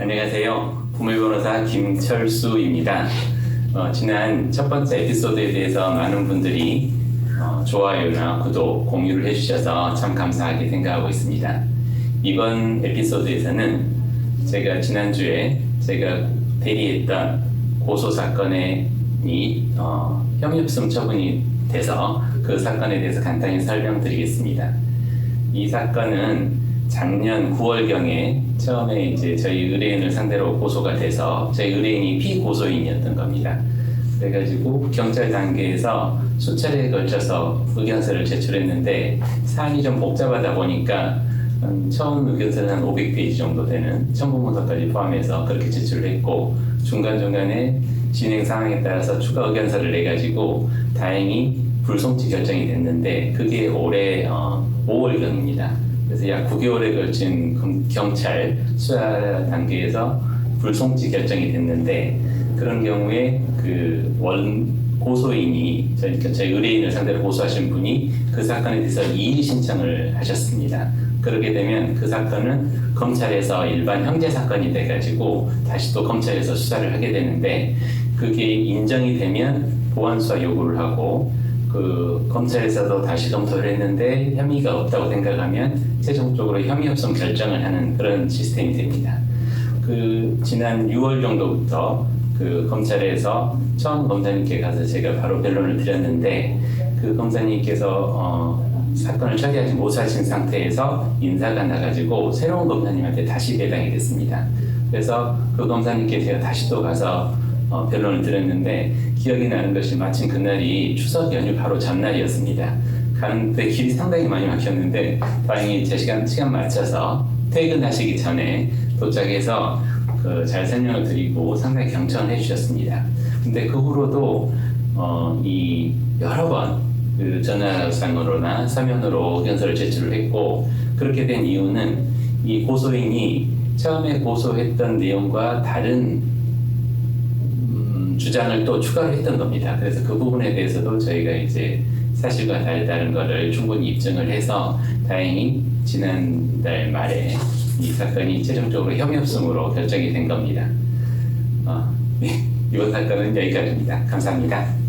안녕하세요. 부물변호사 김철수입니다. 어, 지난 첫 번째 에피소드에 대해서 많은 분들이 어, 좋아요나 구독, 공유를 해주셔서 참 감사하게 생각하고 있습니다. 이번 에피소드에서는 제가 지난주에 제가 대리했던 고소 사건에 이 어, 혐의없음 처분이 돼서 그 사건에 대해서 간단히 설명드리겠습니다. 이 사건은 작년 9월경에 처음에 이제 저희 의뢰인을 상대로 고소가 돼서 저희 의뢰인이 피고소인이었던 겁니다. 그래가지고 경찰 단계에서 수차례에 걸쳐서 의견서를 제출했는데 사안이 좀 복잡하다 보니까 음, 처음 의견서는 한 500페이지 정도 되는 첨부문서까지 포함해서 그렇게 제출을 했고 중간중간에 진행 상황에 따라서 추가 의견서를 내가지고 다행히 불송치 결정이 됐는데 그게 올해 어, 5월경입니다. 그래서 약 9개월에 걸친 금- 경찰 수사 단계에서 불송치 결정이 됐는데 그런 경우에 그 원 고소인이 저희, 그러니까 저희 의뢰인을 상대로 고소하신 분이 그 사건에 대해서 이의 신청을 하셨습니다. 그렇게 되면 그 사건은 검찰에서 일반 형제 사건이 돼가지고 다시 또 검찰에서 수사를 하게 되는데 그게 인정이 되면 보완 수사 요구를 하고 그 검찰에서도 다시 검토를 했는데 혐의가 없다고 생각하면 최종적으로 혐의 없음 결정을 하는 그런 시스템이 됩니다. 그 지난 6월 정도부터 그 검찰에서 처음 검사님께 가서 제가 바로 변론을 드렸는데 그 검사님께서 어, 사건을 처리하지 못하신 상태에서 인사가 나가지고 새로운 검사님한테 다시 배당이 됐습니다. 그래서 그 검사님께 제가 다시 또 가서 어, 변론을 드렸는데 기억이 나는 것이 마침 그날이 추석 연휴 바로 전날이었습니다. 가는데 길이 상당히 많이 막혔는데 다행히 제 시간 시간 맞춰서 퇴근하시기 전에 도착해서 그 잘 설명을 드리고 상당히 경청을 해주셨습니다. 근데 그 후로도 어, 이 여러 번 그 전화상으로나 서면으로 의견서를 제출을 했고 그렇게 된 이유는 이 고소인이 처음에 고소했던 내용과 다른 음, 주장을 또 추가를 했던 겁니다. 그래서 그 부분에 대해서도 저희가 이제 사실과 다르다는 것을 충분히 입증을 해서 다행히 지난달 말에 이 사건이 최종적으로 혐의 없음으로 결정이 된 겁니다. 어, 네, 이번 사건은 여기까지입니다. 감사합니다.